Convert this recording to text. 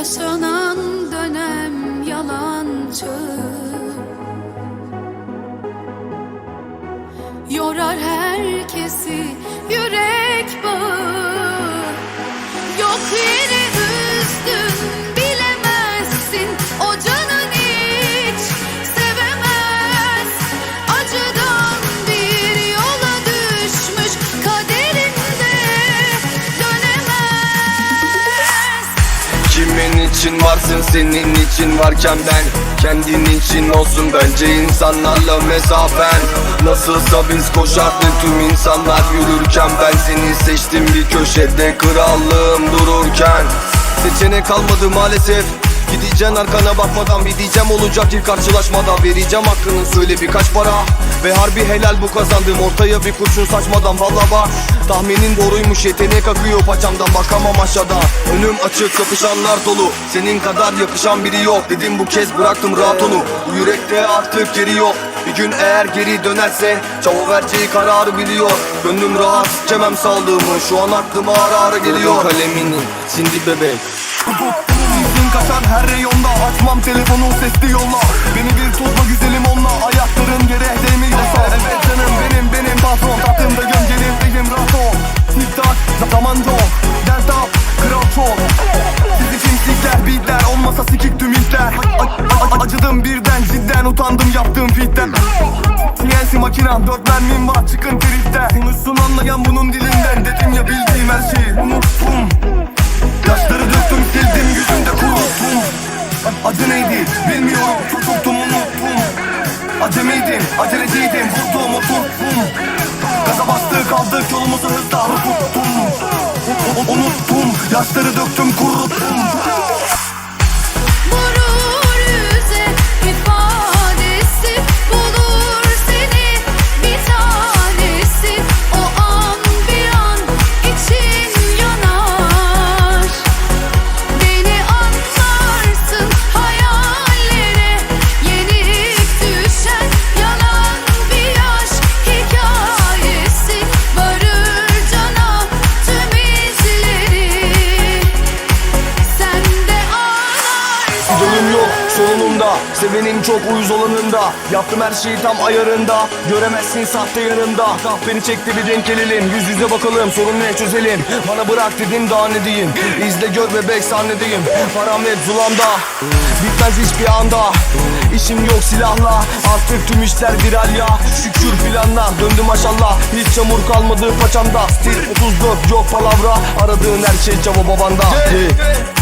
Yaşanan dönem yalancı. Yorar herkesi yürek bağı. Yok yeri için varsın senin için varken ben. Kendin için olsun bence insanlarla mesafen. Nasılsa biz koşardık tüm insanlar yürürken Ben seni seçtim bir köşede krallığım dururken. Seçenek kalmadı maalesef Gideceksin arkana bakmadan bir diyeceğim olacak. İlk karşılaşmada Vereceğim hakkını. Söyle birkaç para. Ve harbi helal bu kazandığım. Ortaya bir kurşun saçmadan Valla bak tahminin doğruymuş yetenek akıyor paçamdan Bakamam aşağıda. Önüm açık kapışanlar dolu. Senin kadar yakışan biri yok. Dedim bu kez bıraktım rahat onu. Bu yürekte artık geri yok. Bir gün eğer geri dönerse Çava vereceği kararı biliyor. Gönlüm rahat sikemem saldığımı Şu an aklıma ara ara geliyor. Kalemini sindi bebek Sizin kaçan her reyonda. Açmam telefonu sesli yolla. Beni bir tutma güzelim onunla. Ayakların yere değmiyorsa Evet canım benim benim. Patron Tahtımda göngelim benim rahat ol Tik tak zaman yok Delta kral çok Siz için beatler Olmasa sikik tüm hitler Acıdım birden cidden. Utandım yaptığım fitten. CNC makinem dört mermim çıkın tripten Konuşsun anlayan bunun dilinden. Dedim ya bildiğim her şeyi A- Acı neydi? Bilmiyorum. Tuttum unuttum Acemiydim aceleciydim vurdum oturttum Gaza bastı kaldık yolumuzu hızla u- Unuttum. Yaşları döktüm kuruttum Dönüm yok solunumda Sevenim çok uyuz olanında. Yaptım her şeyi tam ayarında Göremezsin sahte yanında. Kahveni çekti bir denk gelelim Yüz yüze bakalım sorun ne çözelim. Bana bırak dedim daha ne diyeyim? İzle gör bebek sahnedeyim Param net zulamda Bitmez hiçbir anda. İşim yok silahla Artık tüm işler viral ya. Şükür planla döndüm maşallah. Hiç çamur kalmadı paçamda. Stil 34 yok palavra. Aradığın her şey cevap babanda. Yeah.